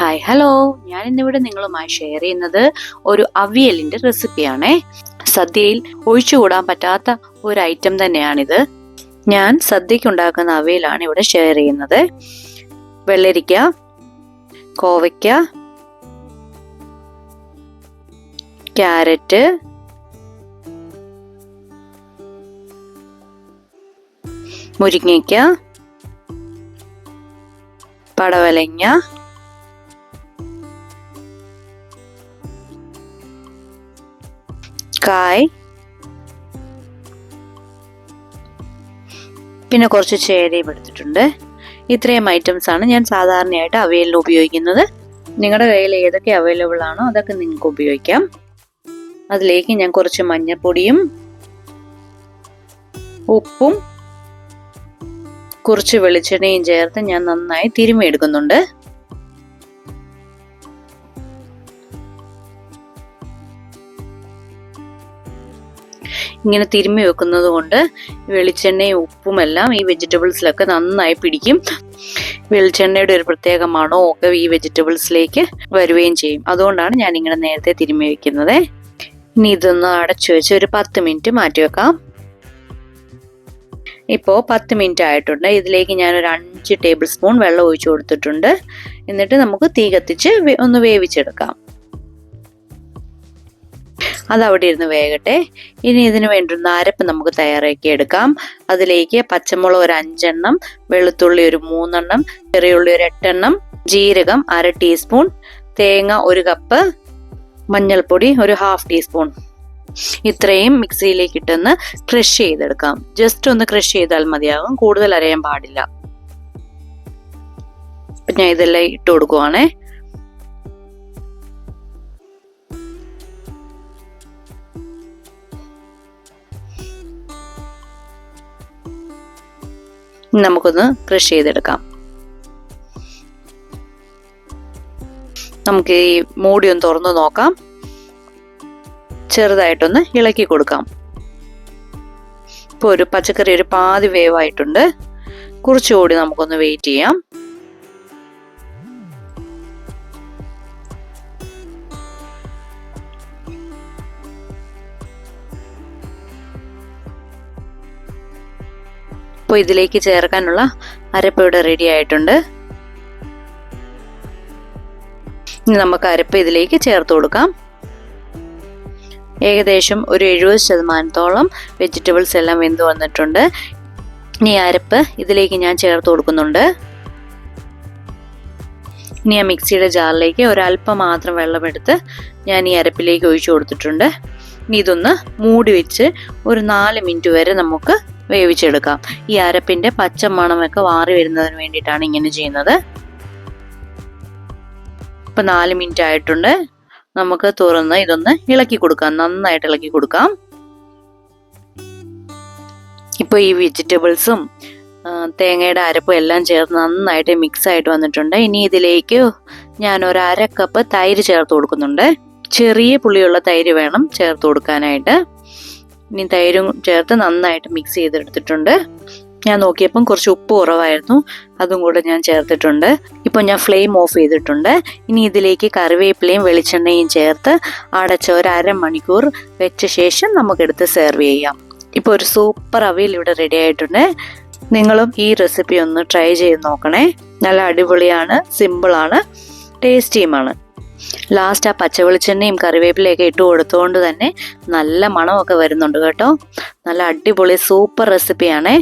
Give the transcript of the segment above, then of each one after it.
Hi hello ഞാൻ ഇന്നിവിടെ നിങ്ങളുമായി ഷെയർ ചെയ്യുന്നത് ഒരു അവിയലിന്റെ റെസിപ്പിയാണേ സദ്യയിൽ ഒഴിച്ചുകൂടാൻ പറ്റാത്ത ഒരു ഐറ്റം തന്നെയാണിത്. ഞാൻ സദ്യക്ക് ഉണ്ടാക്കുന്ന അവിയലാണ് ഇവിടെ ഷെയർ ചെയ്യുന്നത്. വെള്ളരിക്ക കോവയ്ക്ക ക്യാരറ്റ് മുരിങ്ങയ്ക്ക പടവലങ്ങ കായ്. പിന്നെ കുറച്ച് ചേരയും എടുത്തിട്ടുണ്ട്. ഇത്രയും ആണ് ഞാൻ സാധാരണയായിട്ട് അവൈലബിൾ ഉപയോഗിക്കുന്നത്. നിങ്ങളുടെ കയ്യിൽ ഏതൊക്കെ അവൈലബിൾ ആണോ അതൊക്കെ നിങ്ങൾക്ക് ഉപയോഗിക്കാം. അതിലേക്ക് ഞാൻ കുറച്ച് മഞ്ഞൾപ്പൊടിയും ഉപ്പും കുറച്ച് വെളിച്ചെണ്ണയും ചേർത്ത് ഞാൻ നന്നായി തിരുമ്മി എടുക്കുന്നുണ്ട് ഇങ്ങനെ തിരുമ്മി വെക്കുന്നത് കൊണ്ട് വെളിച്ചെണ്ണയും ഉപ്പുമെല്ലാം ഈ വെജിറ്റബിൾസിലൊക്കെ നന്നായി പിടിക്കും. വെളിച്ചെണ്ണയുടെ ഒരു പ്രത്യേക മണവും ഒക്കെ ഈ വെജിറ്റബിൾസിലേക്ക് വരികയും ചെയ്യും. അതുകൊണ്ടാണ് ഞാൻ ഇങ്ങനെ നേരത്തെ തിരുമ്മി വെക്കുന്നത്. ഇനി ഇതൊന്ന് അടച്ചു വെച്ച് ഒരു പത്ത് മിനിറ്റ് മാറ്റി വെക്കാം. ഇപ്പോൾ പത്ത് മിനിറ്റ് ആയിട്ടുണ്ട്. ഇതിലേക്ക് ഞാൻ ഒരു അഞ്ച് ടേബിൾ സ്പൂൺ വെള്ളം ഒഴിച്ചു കൊടുത്തിട്ടുണ്ട്. എന്നിട്ട് നമുക്ക് തീ കത്തിച്ച് ഒന്ന് വേവിച്ചെടുക്കാം. അത് അവിടെ ഇരുന്ന് വേകട്ടെ. ഇനി ഇതിന് വേണ്ടുന്ന അരപ്പ് നമുക്ക് തയ്യാറാക്കി എടുക്കാം. അതിലേക്ക് പച്ചമുളക് ഒരു അഞ്ചെണ്ണം വെളുത്തുള്ളി ഒരു മൂന്നെണ്ണം ചെറിയുള്ളി ഒരു എട്ടെണ്ണം ജീരകം അര ടീസ്പൂൺ തേങ്ങ ഒരു കപ്പ് മഞ്ഞൾപ്പൊടി ഒരു ഹാഫ് ടീസ്പൂൺ. ഇത്രയും മിക്സിയിലേക്ക് ഇട്ടൊന്ന് ക്രഷ് ചെയ്തെടുക്കാം. ജസ്റ്റ് ഒന്ന് ക്രഷ് ചെയ്താൽ മതിയാകും. കൂടുതൽ അരയാൻ പാടില്ല. ഞാൻ ഇതെല്ലാം ഇട്ട് കൊടുക്കുവാണേ. നമുക്കൊന്ന് ക്രഷ് ചെയ്തെടുക്കാം. നമുക്ക് ഈ മൂടി ഒന്ന് തുറന്നു നോക്കാം. ചെറുതായിട്ടൊന്ന് ഇളക്കി കൊടുക്കാം. ഇപ്പോൾ ഒരു പച്ചക്കറി ഒരു പാതി വേവായിട്ടുണ്ട്. കുറച്ചുകൂടി നമുക്കൊന്ന് വെയിറ്റ് ചെയ്യാം. ഇപ്പോൾ ഇതിലേക്ക് ചേർക്കാനുള്ള അരപ്പ് ഇവിടെ റെഡി ആയിട്ടുണ്ട്. ഇനി നമുക്ക് അരപ്പ് ഇതിലേക്ക് ചേർത്ത് കൊടുക്കാം. ഏകദേശം ഒരു എഴുപത് ശതമാനത്തോളം വെജിറ്റബിൾസ് എല്ലാം വെന്ത് വന്നിട്ടുണ്ട്. ഇനി അരപ്പ് ഇതിലേക്ക് ഞാൻ ചേർത്ത് കൊടുക്കുന്നുണ്ട്. ഇനി ആ മിക്സിയുടെ ജാറിലേക്ക് ഒരല്പം മാത്രം വെള്ളമെടുത്ത് ഞാൻ ഈ അരപ്പിലേക്ക് ഒഴിച്ചു കൊടുത്തിട്ടുണ്ട്. ഇനി ഇതൊന്ന് മൂടി വെച്ച് ഒരു നാല് മിനിറ്റ് വരെ നമുക്ക് വേവിച്ചെടുക്കാം. ഈ അരപ്പിന്റെ പച്ച മണമൊക്കെ വാറി വരുന്നതിന് വേണ്ടിയിട്ടാണ് ഇങ്ങനെ ചെയ്യുന്നത്. ഇപ്പൊ നാല് മിനിറ്റ് ആയിട്ടുണ്ട്. നമുക്ക് തുറന്ന് ഇതൊന്ന് ഇളക്കി കൊടുക്കാം. നന്നായിട്ട് ഇളക്കി കൊടുക്കാം. ഇപ്പൊ ഈ വെജിറ്റബിൾസും തേങ്ങയുടെ അരപ്പും എല്ലാം ചേർത്ത് നന്നായിട്ട് മിക്സ് ആയിട്ട് വന്നിട്ടുണ്ട്. ഇനി ഇതിലേക്ക് ഞാൻ ഒരു അര കപ്പ് തൈര് ചേർത്ത് കൊടുക്കുന്നുണ്ട്. ചെറിയ പുളിയുള്ള തൈര് വേണം ചേർത്ത് കൊടുക്കാനായിട്ട്. ഇനി തൈരും ചേർത്ത് നന്നായിട്ട് മിക്സ് ചെയ്തെടുത്തിട്ടുണ്ട്. ഞാൻ നോക്കിയപ്പം കുറച്ച് ഉപ്പ് കുറവായിരുന്നു. അതും കൂടെ ഞാൻ ചേർത്തിട്ടുണ്ട്. ഇപ്പോൾ ഞാൻ ഫ്ലെയിം ഓഫ് ചെയ്തിട്ടുണ്ട്. ഇനി ഇതിലേക്ക് കറിവേപ്പിലയും വെളിച്ചെണ്ണയും ചേർത്ത് അടച്ച ഒരു അരമണിക്കൂർ വെച്ച ശേഷം നമുക്കെടുത്ത് സെർവ് ചെയ്യാം. ഇപ്പോൾ ഒരു സൂപ്പർ അവിയൽ ഇവിടെ റെഡി ആയിട്ടുണ്ട്. നിങ്ങളും ഈ റെസിപ്പി ഒന്ന് ട്രൈ ചെയ്ത് നോക്കണേ. നല്ല അടിപൊളിയാണ് സിമ്പിളാണ് ടേസ്റ്റിയുമാണ് ലാസ്റ്റ് ആ പച്ച വെളിച്ചെണ്ണയും കറിവേപ്പിലയൊക്കെ ഇട്ട് കൊടുത്തുകൊണ്ട് തന്നെ നല്ല മണമൊക്കെ വരുന്നുണ്ട് കേട്ടോ. നല്ല അടിപൊളി സൂപ്പർ റെസിപ്പിയാണേ.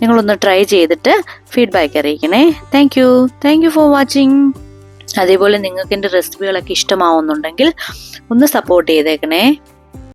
നിങ്ങളൊന്ന് ട്രൈ ചെയ്തിട്ട് feedback അറിയിക്കണേ. Thank you thank you for watching അതേപോലെ നിങ്ങൾക്ക് എന്റെ റെസിപ്പികളൊക്കെ ഇഷ്ടമാവുന്നുണ്ടെങ്കിൽ ഒന്ന് സപ്പോർട്ട് ചെയ്തേക്കണേ.